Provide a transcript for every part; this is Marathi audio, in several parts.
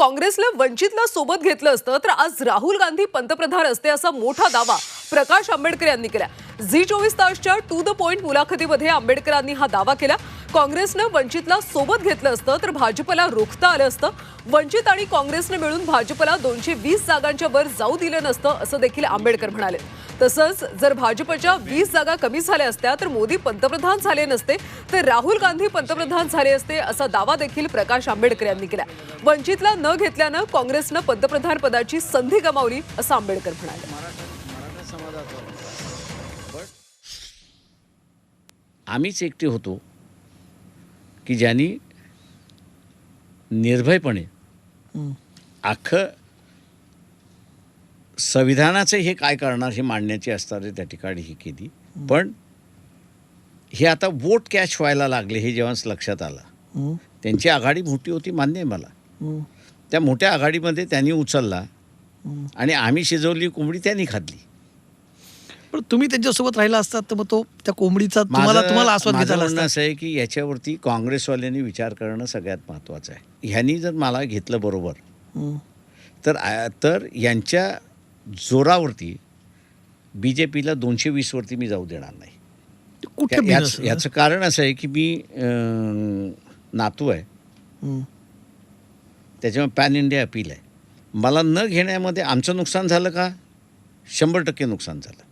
काँग्रेसला वंचितला सोबत घेतलं असतं तर आज राहुल गांधी पंतप्रधान असते असा मोठा दावा प्रकाश आंबेडकर यांनी केला. झी चोवीस तासच्या टू द पॉइंट मुलाखतीमध्ये आंबेडकरांनी हा दावा केला. काँग्रेसनं वंचितला सोबत घेतलं असतं तर भाजपला रोखता आलं असतं. वंचित आणि काँग्रेसनं मिळून भाजपला दोनशे वीस जागांच्या वर जाऊ दिलं नसतं असं देखील आंबेडकर म्हणाले. तसंच जर भाजपच्या वीस जागा कमी झाल्या असत्या तर मोदी पंतप्रधान झाले नसते तर राहुल गांधी पंतप्रधान झाले असते असा दावा देखील प्रकाश आंबेडकर यांनी केला वंचितला न घेतल्यानं काँग्रेसनं पंतप्रधान पदाची संधी गमावली असं आंबेडकर म्हणाले. मराठा समाजाचा पण आम्हीच एकटे होतो की ज्यांनी निर्भयपणे अख्खं संविधानाचं हे काय करणार हे मांडण्याची असणारे त्या ठिकाणी ही केली. पण हे आता वोट कॅश व्हायला लागले हे जेव्हा लक्षात आलं. त्यांची आघाडी मोठी होती मान्य आहे मला. त्या मोठ्या आघाडीमध्ये त्यांनी उचलला आणि आम्ही शिजवली कोंबडी त्यांनी खाल्ली. पण तुम्ही त्यांच्यासोबत राहिला असतात तर मग तो त्या कोंबडीचा तुम्हाला तुम्हाला आस्वाद घेता असं आहे की याच्यावरती काँग्रेसवाल्यांनी विचार करणं सगळ्यात महत्त्वाचं आहे. ह्यांनी जर मला घेतलं बरोबर. तर तर यांच्या जोरावरती बी जे पीला दोनशे वीसवरती मी जाऊ देणार नाही. कुठे याच-? याचं कारण असं आहे की मी नातू आहे. त्याच्यामुळे पॅन इंडिया अपील आहे. मला न घेण्यामध्ये आमचं नुकसान झालं का? शंभर टक्के नुकसान झालं.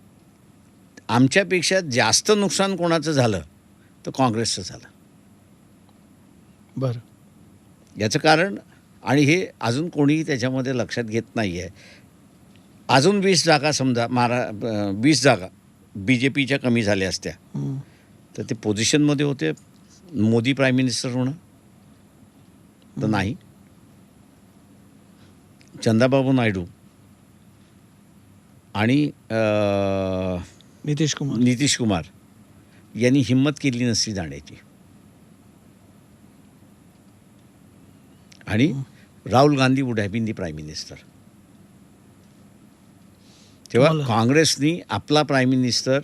आमच्यापेक्षा जास्त नुकसान कोणाचं झालं? तर काँग्रेसचं झालं. बरं. याचं कारण आणि हे अजून कोणीही त्याच्यामध्ये लक्षात घेत नाही आहे अजून वीस जागा समजा महारा वीस जागा बी जे पीच्या कमी झाल्या असत्या. तर ते पोझिशनमध्ये होते. मोदी प्राईम मिनिस्टर होणं तर नाही. चंदाबाबू नायडू आणि नितीश कुमार. नितीश कुमार यांनी हिंमत केली नसती जाण्याची. आणि Rahul Gandhi would have been the prime minister तेव्हा काँग्रेसनी आपला प्राईम मिनिस्टर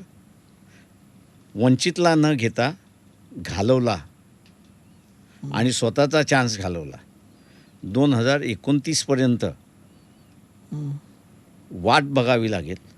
वंचितला न घेता घालवला आणि स्वतःचा चान्स घालवला दोन हजार एकोणतीसपर्यंत. वाट बघावी लागेल